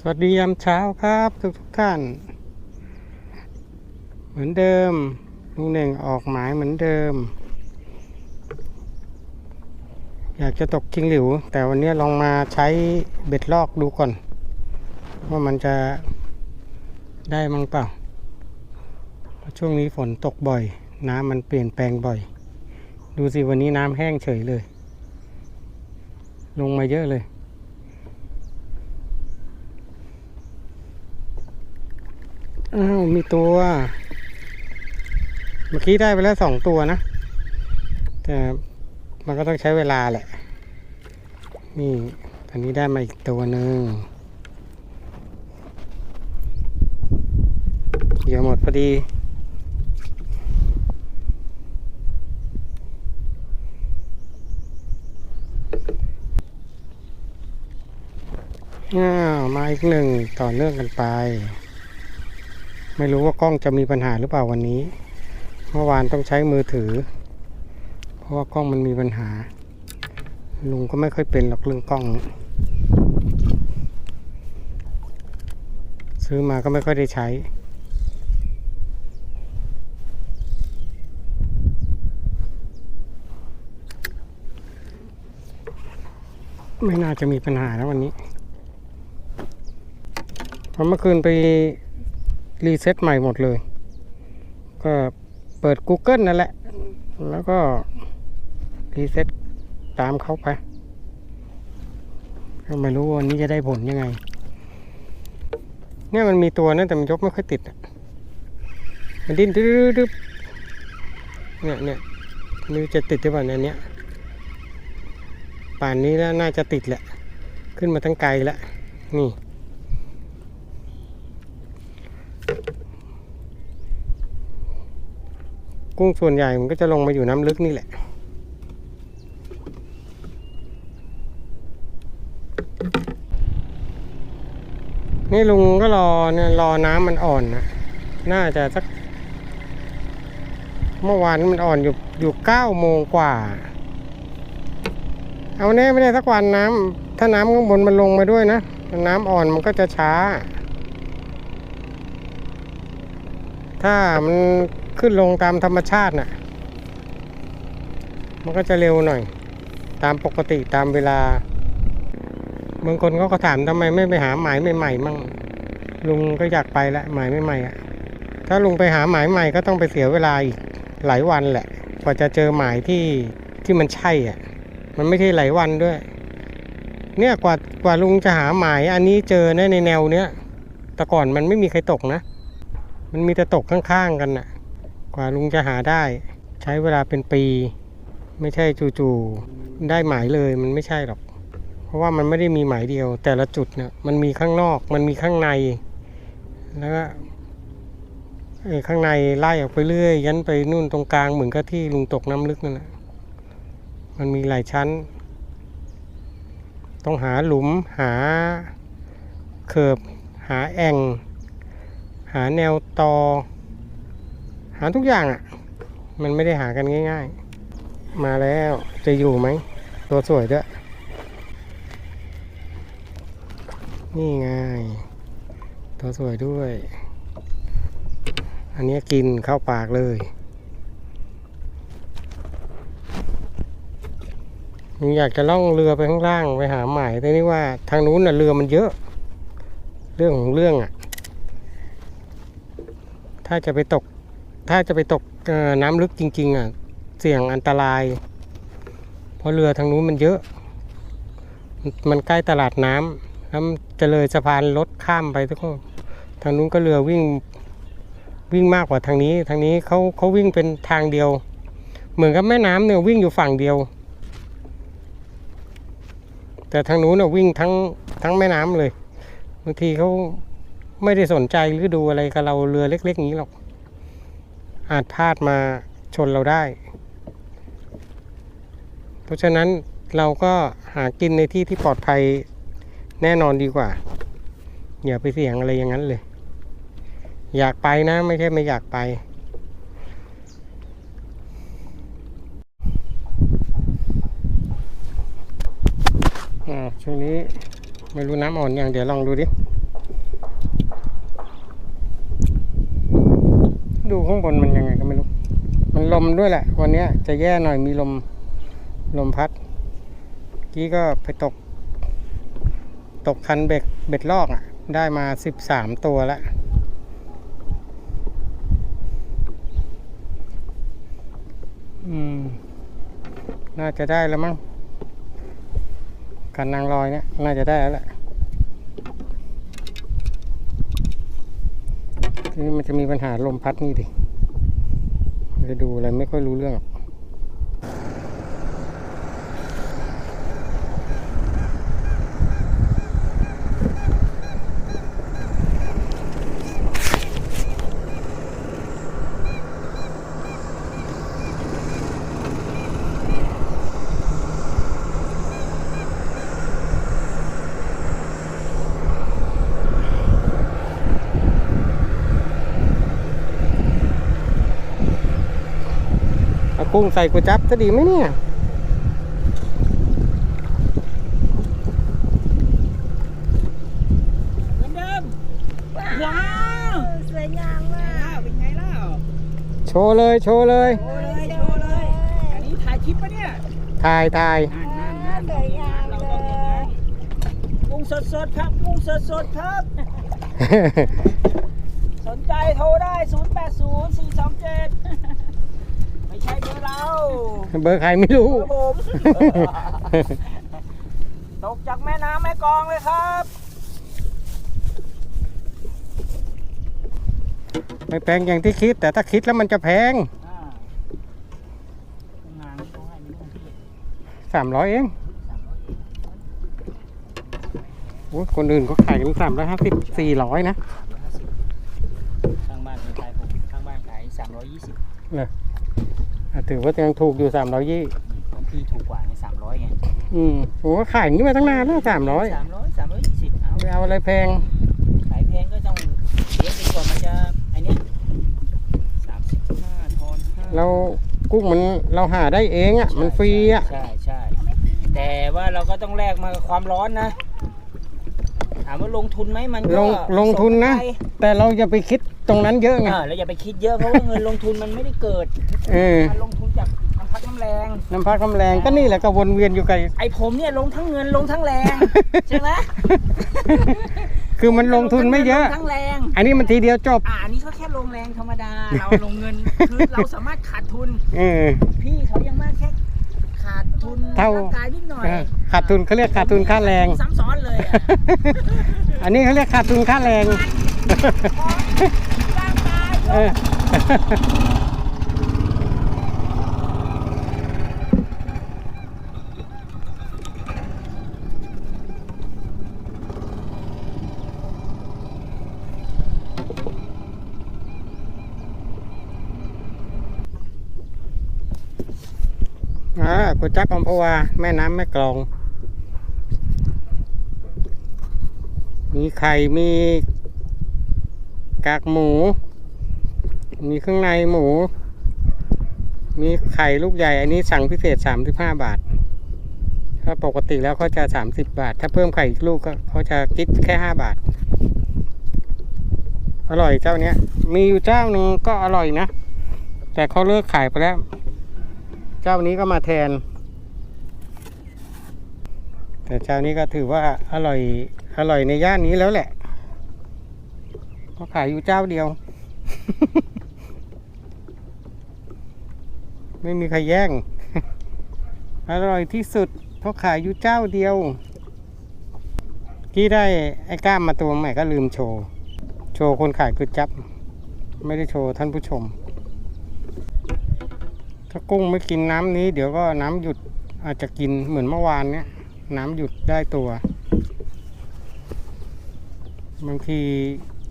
สวัสดียามเช้าครับทุกทุกท่าน เหมือนเดิมลุงหนึ่งออกหมายเหมือนเดิม อยากจะตกจิงหลิว แต่วันนี้ลองมาใช้เบ็ดลอกดูก่อน ว่ามันจะได้มั้งเปล่า ช่วงนี้ฝนตกบ่อย น้ำมันเปลี่ยนแปลงบ่อย ดูสิวันนี้น้ำแห้งเฉยเลย ลงมาเยอะเลย อ้าวมีตัว เมื่อกี้ได้ไปแล้วสองตัวนะ แต่มันก็ต้องใช้เวลาแหละ นี่ตอนนี้ได้มาอีกตัวหนึ่งเหยื่อหมดพอดีอ้าวมาอีกหนึ่งต่อเนื่องกันไป ไม่รู้ว่ากล้องจะมีปัญหาหรือเปล่าวันนี้ เมื่อวานต้องใช้มือถือ เพราะว่ากล้องมันมีปัญหา ลุงก็ไม่ค่อยเป็นหรอกเรื่องกล้อง ซื้อมาก็ไม่ค่อยได้ใช้ไม่น่าจะมีปัญหาแล้ววันนี้เพราะเมื่อคืนไป รีเซ็ตใหม่หมดเลย ก็เปิด Google นั่นแหละ แล้วก็รีเซ็ตตามเขาไปก็ไม่รู้วันนี้จะได้ผลยังไง เนี่ยมันมีตัวนะแต่มันยกไม่ค่อยติดมันดิ้นดึ๊บดึ๊บเนี่ยเนี่ยม่จะติดหรือเปล่าเนี่ยเนี้ยป่านนี้แล้วน่าจะติดแหละ ขึ้นมาทั้งไกลแล้วนี่ กุ้งส่วนใหญ่มันก็จะลงมาอยู่น้ำลึกนี่แหละ นี่ลุงก็รอเนี่ยรอน้ำมันอ่อนนะน่าจะสัก เมื่อวานมันอ่อนอยู่อยู่เก้าโมงกว่า เอาแน่ไม่ได้สักวันน้ำถ้าน้ำข้างบนมันลงมาด้วยนะน้ำอ่อนมันก็จะช้า ถ้ามัน ขึ้นลงตามธรรมชาติน่ะ มันก็จะเร็วหน่อย ตามปกติตามเวลาบางคนเขาก็ถามทำไมไม่ไปหาหมายใหม่ๆมั่งลุงก็อยากไปละหมายใหม่ๆอะ ถ้าลุงไปหาหมายใหม่ก็ต้องไปเสียเวลาอีกหลายวันแหละกว่าจะเจอหมายที่ที่มันใช่อะ มันไม่ใช่หลายวันด้วย เนี่ยกว่ากว่าลุงจะหาหมายอันนี้เจอในในแนวเนี้ยแต่ก่อนมันไม่มีใครตกนะ มันมีแต่ตกข้างๆกันน่ะ ว่าลุงจะหาได้ ใช้เวลาเป็นปี ไม่ใช่จู่ๆได้หมายเลยมันไม่ใช่หรอก เพราะว่ามันไม่ได้มีหมายเดียว แต่ละจุดเนี่ยมันมีข้างนอกมันมีข้างใน แล้วก็ไอ้ข้างในไล่ออกไปเรื่อย ยันไปนู่นตรงกลางเหมือนกับที่ลุงตกน้ำลึกนั่นแหละมันมีหลายชั้น ต้องหาหลุมหาเขิบหาแอ่งหาแนวตอ หาทุกอย่างอะ่ะ มันไม่ได้หากันง่าย ๆ มาแล้วจะอยู่ไหม ตัวสวยด้วย นี่ไง ตัวสวยด้วย อันนี้กินเข้าปากเลยยังอยากจะล่องเรือไปข้างล่างไปหาหมายแต่นี่ว่าทางนู้นน่ะเรือมันเยอะ เรื่องของเรื่องอะ ถ้าจะไปตก ถ้าจะไปตกน้ำลึกจริง ๆอะเสี่ยงอันตราย เพราะเรือทางนู้นมันเยอะ มันใกล้ตลาดน้ำแล้วจะเลยสะพานรถข้ามไปทุกคนทางนู้นก็เรือวิ่งวิ่งมากกว่าทางนี้ ทางนี้เขาเขาวิ่งเป็นทางเดียว เหมือนกับแม่น้ำเนี่ยวิ่งอยู่ฝั่งเดียว แต่ทางนู้นน่ะวิ่งทั้งทั้งแม่น้ำเลยบางทีเขาไม่ได้สนใจหรือดูอะไรกับเราเรือเล็กๆอย่างนี้หรอก อาจพลาดมาชนเราได้ เพราะฉะนั้นเราก็หากินในที่ที่ปลอดภัยแน่นอนดีกว่า อย่าไปเสี่ยงอะไรอย่างนั้นเลย อยากไปนะไม่ใช่ไม่อยากไป ช่วงนี้ไม่รู้น้ำอ่อนยังเดี๋ยวลองดูดิ ดูข้างบนมันยังไงก็ไม่รู้ มันลมด้วยแหละ วันนี้จะแย่หน่อยมีลมลมพัด กี้ก็ไปตก ตกคันเบ็ดเบ็ดลอกอะ ได้มาสิบสามตัวแล้วอืมน่าจะได้แล้วมั้งคันนางลอยเนี่ย น่าจะได้แล้วแหละ นี้มันจะมีปัญหาลมพัดนี่ดิจะดูอะไรไม่ค่อยรู้เรื่อง กเอากุ้งใส่ก๋วยจั๊บจะดีไหมเนี่ย เหมือนเดิม ว้าว สวยงามมาอ้ากวเป็นไงเล่าโชว์เลยโชว์เลย โชว์เลยโชว์เลย อันนี้ถ่ายคลิปปะเนี่ยถ่ายถ่ายนั่นนั่นนั่นสวยงามเราเลต้องอย่างนั้นยกุ้งสดสดๆครับกุ้งสดสดๆครับ สนใจโทรได้ 0 8 0 4 2 7ไม่ใช่ เบอร์เราเบอร์ใครไม่รู้เบอร์ผมตกจากแม่น้ำแม่กลองเลยครับ ไม่แพงอย่างที่คิด แต่ถ้าคิดแล้วมันจะแพงอ่ากุ้งนางนี่เขาให้ไม่รู้ที่สามร้อยเองสามร้อยเองโอ้ยคนอื่นเขาขายกันสามร้อยห้าสิบสี่ร้อยนะข้างบ้านเป็นขายผมข้างบ้านขายสามร้อยยี่สิบอะ ถือว่ายังถูกอยู่สามร้อยยี่ของพี่ถูกกว่าไงสามร้อยไงอืมโอ้ขายอย่างนี้มาตั้งนานแล้วสามร้อยสามร้อยสามร้อยยี่สิบเอาไปเอาอะไรแพง ขายแพงก็ต้องเลี้ยงดีกว่ามันจะไอเนี้ยสามสิบห้าทอนห้าเรากุ้งมันเราหาได้เองอะ มันฟรีอะ ใช่ใช่แต่ว่าเราก็ต้องแลกมากับความร้อนนะ ถามว่าลงทุนไหมมันลก็งลงทุนนะสมไปแต่เราอย่าไปคิด ตรงนั้นเยอะไงเออแล้วอย่าไปคิดเยอะเพราะว่าเงินลงทุนมันไม่ได้เกิดเออ มันลงทุนจากน้ำพักน้ำแรงน้ำพักน้ำแรงก็นี่แหละก็วนเวียนอยู่กับ ไอผมเนี่ยลงทั้งเงินลงทั้งแรงใช่ไหมคือมันลงทุนไม่เยอะ ลงทั้งแรงอันนี้มันทีเดียวจบ อ่าอันนี้เขาแค่ลงแรงธรรมดาเราลงเงินคือเราสามารถขาดทุน เออ พี่เขายังมากแค่ขาดทุนเท่า ร่างกายนิดหน่อยเออขาดทุนเขาเรียกขาดทุนค่าแรง ซ้ำซ้อนเลยอะอันนี้เขาเรียกขาดทุนค่าแรงร่างกาย เอออ่าก๋วยจั๊บอัมพวาแม่น้ำแม่กลอง มีไข่มี กากหมู มีเครื่องในหมู มีไข่ลูกใหญ่ อันนี้สั่งพิเศษ 35 บาท ถ้าปกติแล้วเขาจะ 30 บาท ถ้าเพิ่มไข่อีกลูกก็เขาจะคิดแค่ 5 บาท อร่อยเจ้าเนี้ย มีอยู่เจ้าหนึ่งก็อร่อยนะ แต่เขาเลิกขายไปแล้ว เจ้านี้ก็มาแทน แต่เจ้านี้ก็ถือว่าอร่อยอร่อยในย่านนี้แล้วแหละ เขาขายอยู่เจ้าเดียว ไม่มีใครแย่ง อร่อยที่สุดเพราะขายอยู่เจ้าเดียว ที่ได้ไอ้กล้ามมาตัวใหม่ก็ลืมโชว์ โชว์คนขายก๋วยจับ ไม่ได้โชว์ท่านผู้ชม ถ้ากุ้งไม่กินน้ำนี้ เดี๋ยวก็น้ำหยุดอาจจะกินเหมือนเมื่อวานเนี้ยน้ำหยุดได้ตัวบางที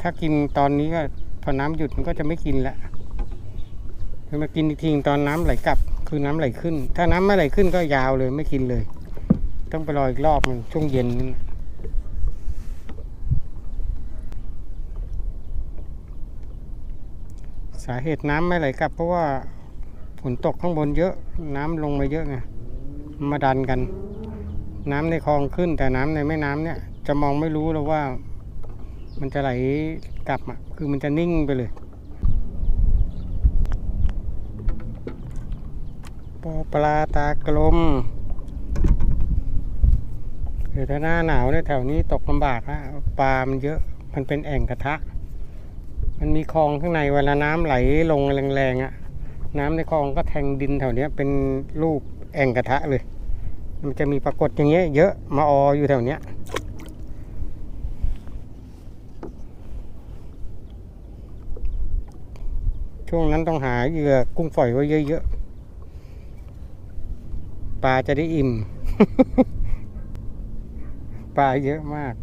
ถ้ากินตอนนี้ก็พอน้ำหยุดมันก็จะไม่กินละจะมากินอีกทีตอนน้ำไหลกลับ คือน้ำไหลขึ้น ถ้าน้ำไม่ไหลขึ้นก็ยาวเลยไม่กินเลย ต้องไปรออีกรอบหนึงช่วงเย็นนั่นสาเหตุน้ำไม่ไหลกลับ เพราะว่าฝนตกข้างบนเยอะ น้ำลงมาเยอะไงมาดันกัน น้ำในคลองขึ้น แต่น้ำในแม่น้ำเนี่ย จะมองไม่รู้แล้วว่า มันจะไหลกลับอะคือมันจะนิ่งไปเลยปอปลาตากลมหรือถ้าหน้าหนาวเนี่ยแถวนี้ตกลำบากนะปลามันเยอะมันเป็นแอ่งกระทะ มันมีคลองข้างในเวลาน้ำไหลลงแรงๆอะ น้ำในคลองก็แทงดินแถวนี้เป็นรูปแอ่งกระทะเลย มันจะมีปรากฏอย่างเงี้ยเยอะมาอออยู่แถวเนี้ย ช่วงนั้นต้องหาเหยื่อกุ้งฝอยไว้เยอะๆ ปลาจะได้อิ่ม ปลาเยอะมาก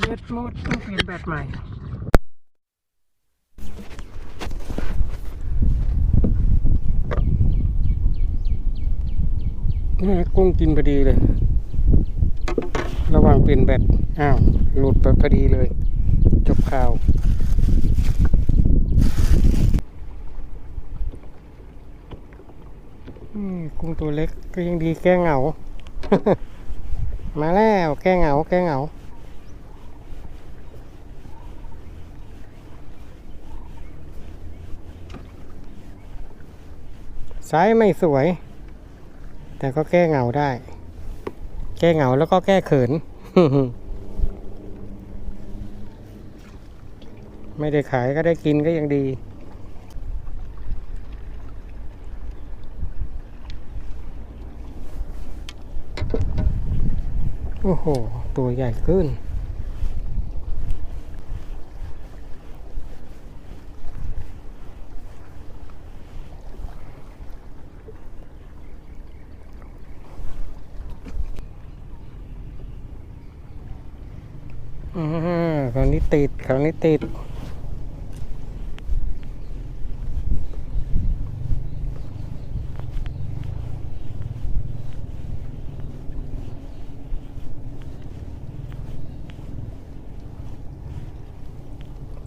เบ็ดหมดต้องเปลี่ยนแบตใหม่นี่กุ้งกินพอดีเลย ระหว่างเปลี่ยนแบต อ้าว หลุดไปพอดีเลย จบข่าว กุ้งตัวเล็กก็ยังดีแก้เหงา มาแล้ว แก้เหงา แก้เหงาไซส์ไม่สวย แต่ก็แก้เหงาได้ แก้เหงาแล้วก็แก้เขิน ไม่ได้ขายก็ได้กินก็ยังดี โอ้โห ตัวใหญ่ขึ้นอ่าคราวนี้ติดคราวนี้ติด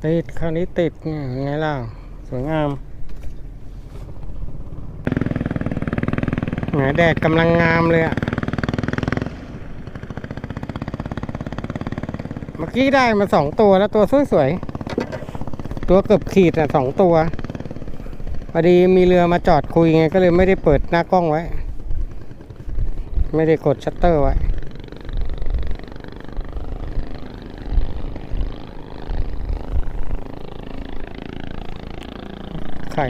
ติดคราวนี้ติดเนี่ยไงล่ะ สวยงามแหมแดดกำลังงามเลยอะเมื่อกี้ได้มาสองตัวแล้วตัวสวยๆ ตัวเกือบขีดอะสองตัวพอดีมีเรือมาจอดคุยไงก็เลยไม่ได้เปิดหน้ากล้องไว้ ไม่ได้กดชัตเตอร์ไว้ ไข่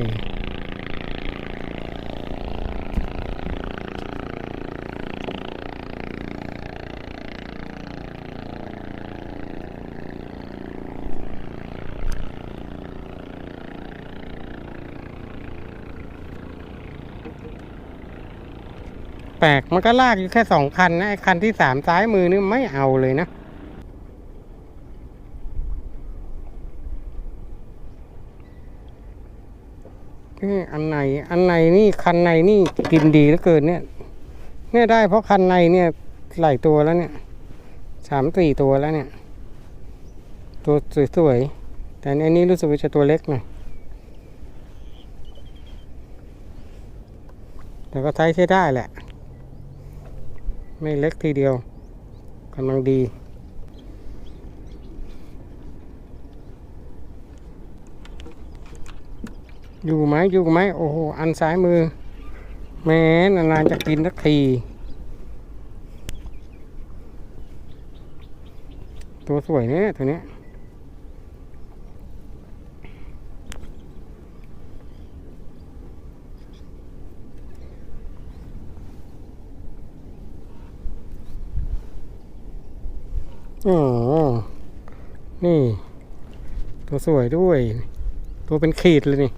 แปลกมันก็ลากอยู่แค่สองคันนะไอ้คันที่สามซ้ายมือนี่ไม่เอาเลยนะ นี่อันไหนอันไหนนี่คันในนี่กินดีเหลือเกินเนี่ยเนี่ยได้เพราะคันในเนี่ยหลายตัวแล้วเนี่ยสามสี่ตัวแล้วเนี่ย ตัวสวยๆแต่อันนี้รู้สึกว่าจะตัวเล็กหน่อยแต่ก็ใช้ใช้ได้แหละ ไม่เล็กทีเดียวกำลังดี อยู่ไหมอยู่ไหมโอ้โห อันซ้ายมือ แม้นานๆจะกินสักที ตัวสวยเนี่ยตัวเนี้ยอ๋อ นี่ ตัวสวยด้วย ตัวเป็นขีดเลยนี่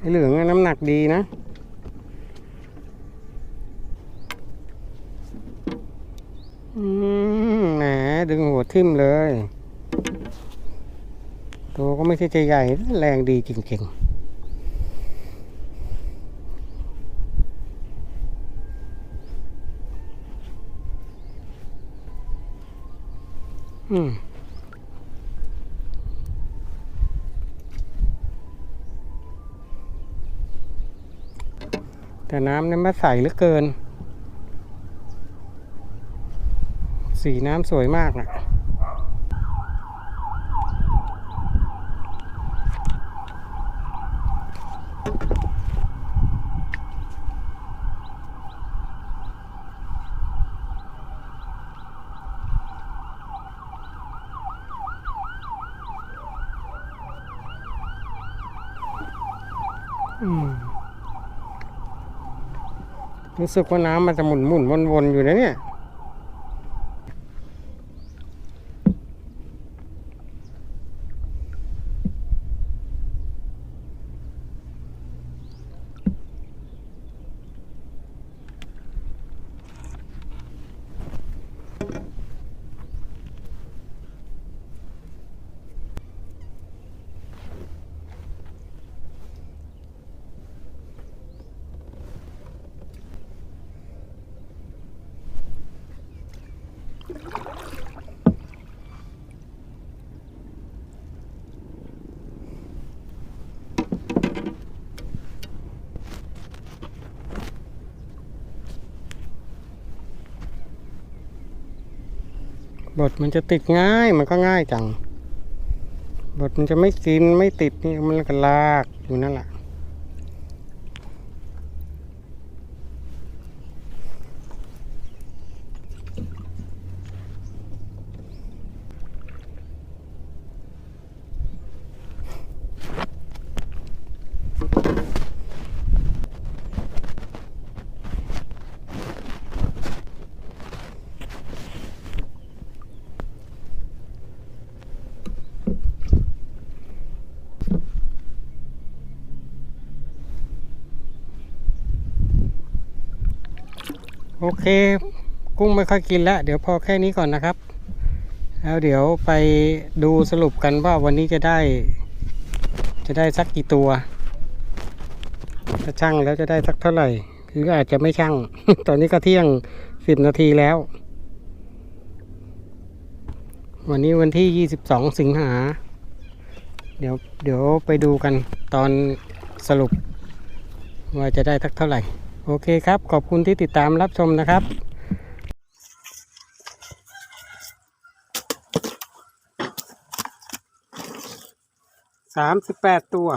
ไอเหลืองน้ำหนักดีนะ อืมแหมดึงหัวทิ่มเลย ตัวก็ไม่ใช่ใจใหญ่ แรงดีจริงๆอืม แต่น้ำนี่ไม่ใสเหลือเกิน สีน้ำสวยมากนะ อืม รู้สึกว่าน้ำมันจะหมุนหมุนวนวนๆอยู่นะเนี่ย บทมันจะติดง่ายมันก็ง่ายจังบทมันจะไม่กินไม่ติดนี่มันก็ลากอยู่นั่นแหละ เค กุ้งไม่ค่อยกินแล้ว เดี๋ยวพอแค่นี้ก่อนนะครับ แล้วเดี๋ยวไปดูสรุปกันว่าวันนี้จะได้ จะได้สักกี่ตัวถ้าช่างแล้วจะได้สักเท่าไหร่คืออาจจะไม่ช่าง ตอนนี้ก็เที่ยงสิบนาทีแล้ว วันนี้วันที่ยี่สิบสองสิงหา เดี๋ยวเดี๋ยวไปดูกันตอนสรุปว่าจะได้สักเท่าไหร่ โอเคครับ ขอบคุณที่ติดตามรับชมนะครับสามสิบแปดตัว